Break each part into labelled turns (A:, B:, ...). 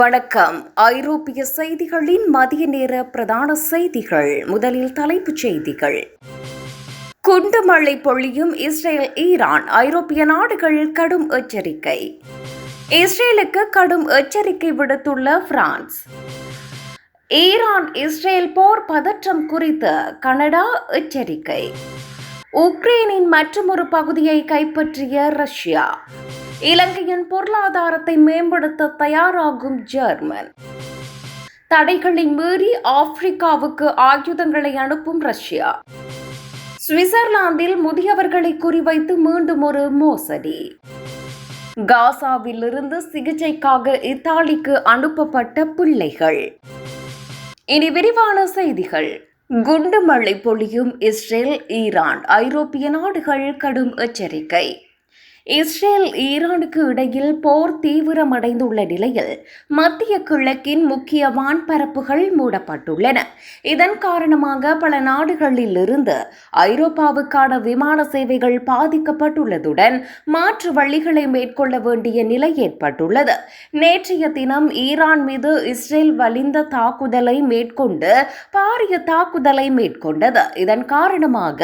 A: வணக்கம். ஐரோப்பிய செய்திகளின் மதிய நேர பிரதான செய்திகள். முதலில் தலைப்புச் செய்திகள். குண்டு மழை பொழியும் இஸ்ரேல் ஈரான். ஐரோப்பிய நாடுகள் கடும் எச்சரிக்கை. இஸ்ரேலுக்கு கடும் எச்சரிக்கை விடுத்துள்ள பிரான்ஸ். ஈரான் இஸ்ரேல் போர் பதற்றம் குறித்து கனடா எச்சரிக்கை. உக்ரைனின் மற்றொரு பகுதியை கைப்பற்றிய ரஷ்யா. இலங்கையின் பொருளாதாரத்தை மேம்படுத்த தயாராகும் ஜெர்மன். தடைகளை மீறி ஆப்பிரிக்காவுக்கு ஆயுதங்களை அனுப்பும் ரஷ்யா. சுவிட்சர்லாந்தில் முதியவர்களை குறிவைத்து மீண்டும் ஒரு மோசடி. காசாவிலிருந்து சிகிச்சைக்காக இத்தாலிக்கு அனுப்பப்பட்ட பிள்ளைகள். இனி விரிவான செய்திகள். குண்டு மழை பொழியும் இஸ்ரேல் ஈரான் ஐரோப்பிய நாடுகள் கடும் எச்சரிக்கை. இஸ்ரேல் ஈரானுக்கு இடையில் போர் தீவிரமடைந்துள்ள நிலையில் மத்திய கிழக்கின் முக்கிய வான்பரப்புகள் மூடப்பட்டுள்ளன. இதன் காரணமாக பல நாடுகளில் இருந்து ஐரோப்பாவுக்கான விமான சேவைகள் பாதிக்கப்பட்டுள்ளதுடன் மாற்று வழிகளை மேற்கொள்ள வேண்டிய நிலை ஏற்பட்டுள்ளது. நேற்றைய தினம் ஈரான் மீது இஸ்ரேல் வலிந்த தாக்குதலை மேற்கொண்டு பாரிய தாக்குதலை மேற்கொண்டது. இதன் காரணமாக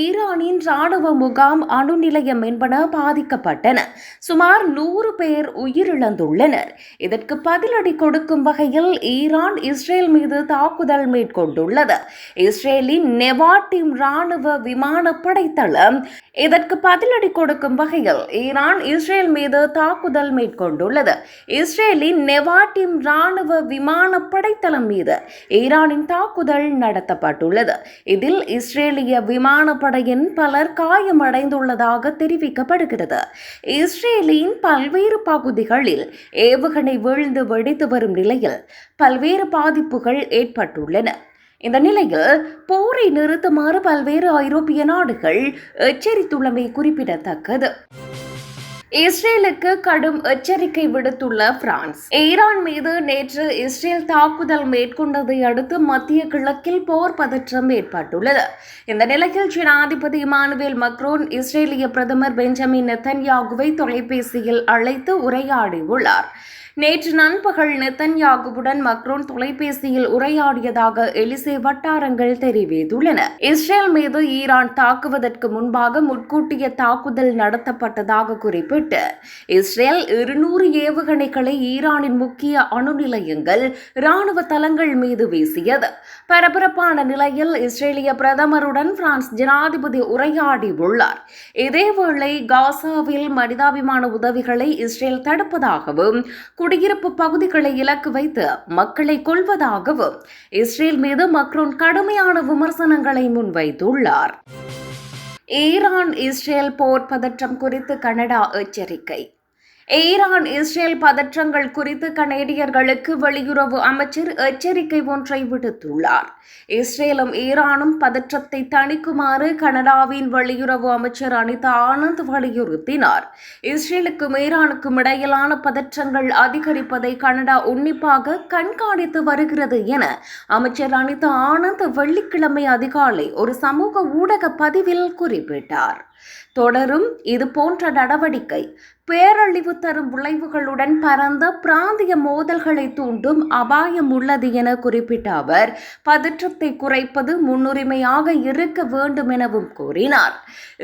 A: ஈரானின் ராணுவ முகாம் அணுநிலையம் என்பன பாதிக்கப்பட்டன. சுமார் நூறு பேர் உயிரிழந்துள்ளனர். இதற்கு பதிலடி கொடுக்கும் வகையில் ஈரான் இஸ்ரேல் மீது தாக்குதல் மேற்கொண்டுள்ளது. இஸ்ரேலின் நெவாட்டிம் ராணுவ விமானப்படை தளம் இதற்கு பதிலடி கொடுக்கும் வகையில் ஈரான் இஸ்ரேல் மீது தாக்குதல் மேற்கொண்டுள்ளது. இஸ்ரேலின் நெவாட்டிம் ராணுவ விமானப்படை தளம் மீது ஈரானின் தாக்குதல் நடத்தப்பட்டுள்ளது. இதில் இஸ்ரேலிய விமானப்படையின் பலர் காயமடைந்துள்ளதாக தெரிவிக்கப்படுகிறது. இஸ்ரேலின் பல்வேறு பகுதிகளில் ஏவுகணை வீழ்ந்து வெடித்து வரும் நிலையில் பல்வேறு பாதிப்புகள் ஏற்பட்டுள்ளன. இந்த நிலையில் போரை நிறுத்துமாறு பல்வேறு ஐரோப்பிய நாடுகள் எச்சரித்துள்ளமை குறிப்பிடத்தக்கது. இஸ்ரேலுக்கு கடும் எச்சரிக்கை விடுத்துள்ள பிரான்ஸ் ஈரான் மீது நேற்று இஸ்ரேல் தாக்குதல் மேற்கொண்டதை அடுத்து மத்திய கிழக்கில் போர் பதற்றம் ஏற்பட்டுள்ளது. இந்த நிலையில் ஜனாதிபதி இமானுவேல் மக்ரோன் இஸ்ரேலிய பிரதமர் பெஞ்சமின் நெத்தன்யாகுவை தொலைபேசியில் அழைத்து உரையாடியுள்ளார். நேற்று நண்பகல் நெத்தன்யாகுவுடன் மக்ரோன் தொலைபேசியில் உரையாடியதாக எலிசே வட்டாரங்கள் தெரிவித்துள்ளன. இஸ்ரேல் மீது ஈரான் தாக்குவதற்கு முன்பாக முன்கூட்டிய தாக்குதல் நடத்தப்பட்டதாக குறிப்பிட்டு இஸ்ரேல் இருநூறு ஏவுகணைகளை ஈரானின் முக்கிய அணு நிலையங்கள் ராணுவ தளங்கள் மீது வீசியது. பரபரப்பான நிலையில் இஸ்ரேலிய பிரதமருடன் பிரான்ஸ் ஜனாதிபதி உரையாடி உள்ளார் இதேவேளை காசாவில் மனிதாபிமான உதவிகளை இஸ்ரேல் தடுப்பதாகவும் குடியிருப்பு பகுதிகளை இலக்கு வைத்து மக்களை கொள்வதாகவும் இஸ்ரேல் மீது மக்ரோன் கடுமையான விமர்சனங்களை முன்வைத்துள்ளார். ஈரான் இஸ்ரேல் போர் பதற்றம் குறித்து கனடா எச்சரிக்கை. ஈரான் இஸ்ரேல் பதற்றங்கள் குறித்து கனேடியர்களுக்கு வெளியுறவு அமைச்சர் எச்சரிக்கை ஒன்றை விடுத்துள்ளார். இஸ்ரேலும் ஈரானும் பதற்றத்தை தணிக்குமாறு கனடாவின் வெளியுறவு அமைச்சர் அனிதா ஆனந்த் வலியுறுத்தினார். இஸ்ரேலுக்கும் ஈரானுக்கும் இடையிலான பதற்றங்கள் அதிகரிப்பதை கனடா உன்னிப்பாக கண்காணித்து வருகிறது என அமைச்சர் அனிதா ஆனந்த் வெள்ளிக்கிழமை அதிகாலை ஒரு சமூக ஊடக பதிவில் குறிப்பிட்டார். தொடரும் இது போன்ற நடவடிக்கை பேரழிவு தரும் விளைவுகளுடன் பரந்த பிராந்திய மோதல்களை தூண்டும் அபாயம் உள்ளது என குறிப்பிட்ட அவர் பதற்றத்தை குறைப்பது முன்னுரிமையாக இருக்க வேண்டும் எனவும் கூறினார்.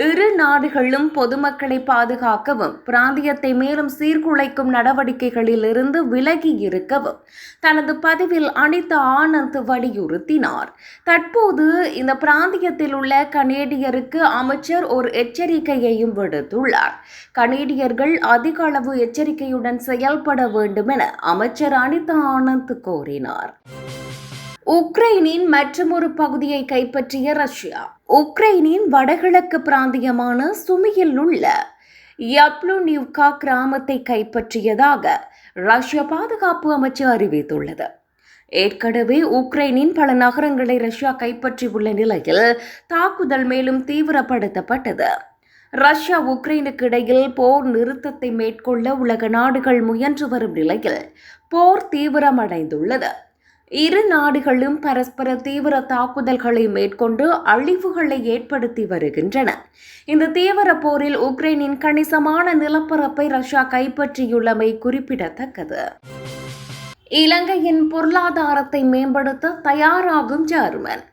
A: இரு நாடுகளும் பொதுமக்களை பாதுகாக்கவும் பிராந்தியத்தை மேலும் சீர்குலைக்கும் நடவடிக்கைகளில் இருந்து விலகி இருக்கவும் தனது பதிவில் அனித ஆனந்த் வலியுறுத்தினார். தற்போது இந்த பிராந்தியத்தில் உள்ள கனேடியருக்கு அமைச்சர் ஒரு எச்சரிக்கையையும் விடுத்துள்ளார். கனேடியர்கள் அதிக அளவு எச்சரிக்கையுடன் செயல்பட வேண்டும் என அமைச்சர் அனிதா ஆனந்த் கோரினார். உக்ரைனின் மற்றொரு பகுதியை கைப்பற்றிய ரஷ்யா. உக்ரைனின் வடகிழக்கு பிராந்தியமான சுமியில் உள்ள யப்லுனிவ்கா கிராமத்தை கைப்பற்றியதாக ரஷ்ய பாதுகாப்பு அமைச்சு அறிவித்துள்ளது. ஏற்கனவே உக்ரைனின் பல நகரங்களை ரஷ்யா கைப்பற்றியுள்ள நிலையில் தாக்குதல் மேலும் தீவிரப்படுத்தப்பட்டது. ரஷ்யா உக்ரைனுக்கு இடையில் போர் நிறுத்தத்தை மேற்கொள்ள உலக நாடுகள் முயன்று வரும் நிலையில் போர் தீவிரமடைந்துள்ளது. இரு நாடுகளும் பரஸ்பர தீவிர தாக்குதல்களை மேற்கொண்டு அழிவுகளை ஏற்படுத்தி வருகின்றன. இந்த தீவிர போரில் உக்ரைனின் கணிசமான நிலப்பரப்பை ரஷ்யா கைப்பற்றியுள்ளமை குறிப்பிடத்தக்கது. இலங்கையின் பொருளாதாரத்தை மேம்படுத்த தயாராகும் ஜெர்மன்.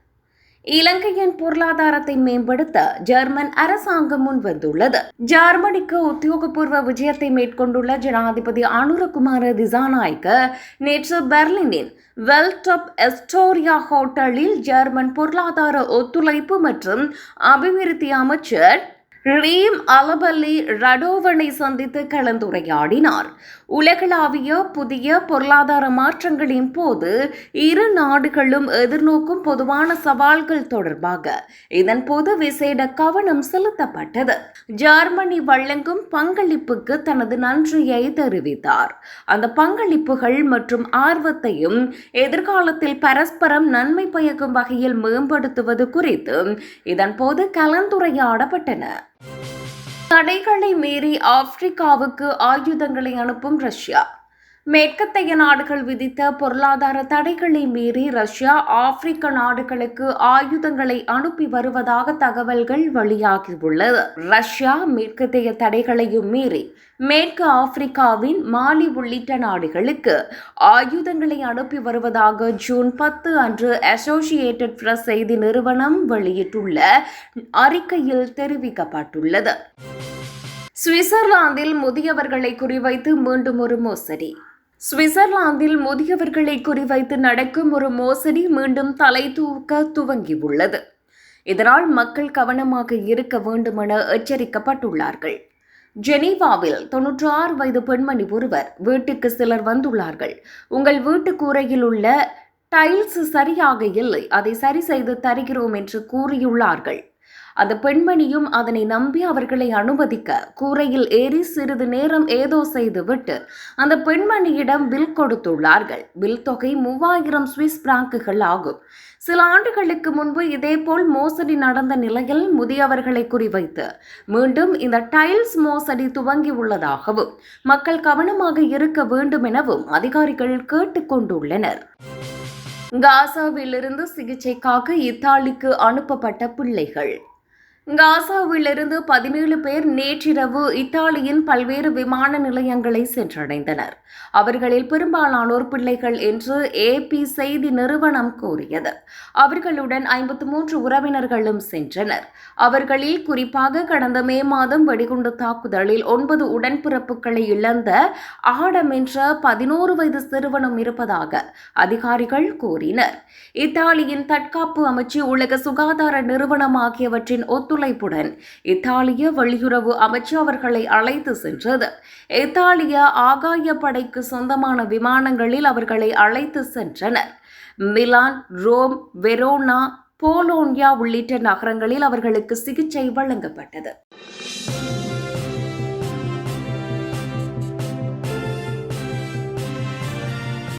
A: இலங்கையின் பொருளாதாரத்தை மேம்படுத்த ஜெர்மன் அரசாங்கம் முன் வந்துள்ளது ஜெர்மனிக்கு உத்தியோகபூர்வ விஜயத்தை மேற்கொண்டுள்ள ஜனாதிபதி அனுரகுமார திசாநாயக்க நேற்று பெர்லினின் வெல்டப் எஸ்டோரியா ஹோட்டலில் ஜெர்மன் பொருளாதார ஒத்துழைப்பு மற்றும் அபிவிருத்தி அமைச்சர் ரீம் அலபல்லி ரடோவனை சந்தித்து கலந்துரையாடினார். உலகளாவிய புதிய பொருளாதார மாற்றங்களின் போது இரு நாடுகளும் எதிர்நோக்கும் பொதுவான சவால்கள் தொடர்பாக இதன்போது விசேட கவனம் செலுத்தப்பட்டது. ஜெர்மனி வழங்கும் பங்களிப்புக்கு தனது நன்றியை தெரிவித்தார். அந்த பங்களிப்புகள் மற்றும் ஆர்வத்தையும் எதிர்காலத்தில் பரஸ்பரம் நன்மை பயக்கும் வகையில் மேம்படுத்துவது குறித்து இதன்போது கலந்துரையாடப்பட்டன. தடைகளை மீறி ஆப்பிரிக்காவுக்கு ஆயுதங்களை அனுப்பும் ரஷ்யா. மேற்கத்தைய நாடுகள் விதித்த பொருளாதார தடைகளை மீறி ரஷ்யா ஆப்பிரிக்க நாடுகளுக்கு ஆயுதங்களை அனுப்பி வருவதாக தகவல்கள் வெளியாகியுள்ளது. ரஷ்யா மேற்கத்தைய தடைகளையும் மீறி மேற்கு ஆப்பிரிக்காவின் மாலி உள்ளிட்ட நாடுகளுக்கு ஆயுதங்களை அனுப்பி வருவதாக ஜூன் பத்து அன்று அசோசியேட்டட் பிரஸ் செய்தி நிறுவனம் வெளியிட்டுள்ள அறிக்கையில் தெரிவிக்கப்பட்டுள்ளது. சுவிட்சர்லாந்தில் முதியவர்களை குறிவைத்து மீண்டும் ஒரு மோசடி. சுவிட்சர்லாந்தில் முதியவர்களை குறிவைத்து நடக்கும் ஒரு மோசடி மீண்டும் தலை தூக்க துவங்கியுள்ளது. இதனால் மக்கள் கவனமாக இருக்க வேண்டுமென எச்சரிக்கப்பட்டுள்ளார்கள். ஜெனீவாவில் தொன்னூற்றி ஆறு வயது பெண்மணி ஒருவர் வீட்டுக்கு சிலர் வந்துள்ளார்கள். உங்கள் வீட்டு கூரையில் உள்ள டைல்ஸ் சரியாக இல்லை. அதை சரி செய்து தருகிறோம் என்று கூறியுள்ளார்கள். அந்த பெண்மணியும் அதனை நம்பி அவர்களை அனுமதிக்க கூரையில் ஏறி சிறிது நேரம் ஏதோ செய்துவிட்டு அந்த பெண்மணியிடம் பில் கொடுத்துள்ளார்கள். பில் தொகை மூவாயிரம் சுவிஸ் பிராங்குகள் ஆகும். சில ஆண்டுகளுக்கு முன்பு இதேபோல் மோசடி நடந்த நிலையில் முதியவர்களை குறிவைத்து மீண்டும் இந்த டைல்ஸ் மோசடி துவங்கி உள்ளதாகவும் மக்கள் கவனமாக இருக்க வேண்டும் எனவும் அதிகாரிகள் கேட்டுக்கொண்டுள்ளனர் காசாவிலிருந்து சிகிச்சைக்காக இத்தாலிக்கு அனுப்பப்பட்ட பிள்ளைகள். காசாவிலிருந்து பதினேழு பேர் நேற்றிரவு இத்தாலியின் பல்வேறு விமான நிலையங்களை சென்றடைந்தனர். அவர்களில் பெரும்பாலானோர் பிள்ளைகள் என்று ஏபி செய்தி நிறுவனம் கூறியது. அவர்களுடன் ஐம்பத்தி மூன்று உறவினர்களும் சென்றனர். அவர்களில் குறிப்பாக கடந்த மே மாதம் வெடிகுண்டு தாக்குதலில் ஒன்பது உடன்பிறப்புகளை இழந்த ஆடம் என்ற பதினோரு வயது சிறுவனும் இருப்பதாக அதிகாரிகள் கூறினர். இத்தாலியின் தற்காப்பு அமைச்சு உலக சுகாதார நிறுவனம் ஆகியவற்றின் ஒத்து ஒத்துழைப்புடன் இத்தாலிய வெளியுறவு அமைச்சு அவர்களை அழைத்து சென்றது. இத்தாலிய ஆகாய படைக்கு சொந்தமான விமானங்களில் அவர்களை அழைத்து சென்றனர். மிலான் ரோம் வெரோனா போலோன்யா உள்ளிட்ட நகரங்களில் அவர்களுக்கு சிகிச்சை வழங்கப்பட்டது.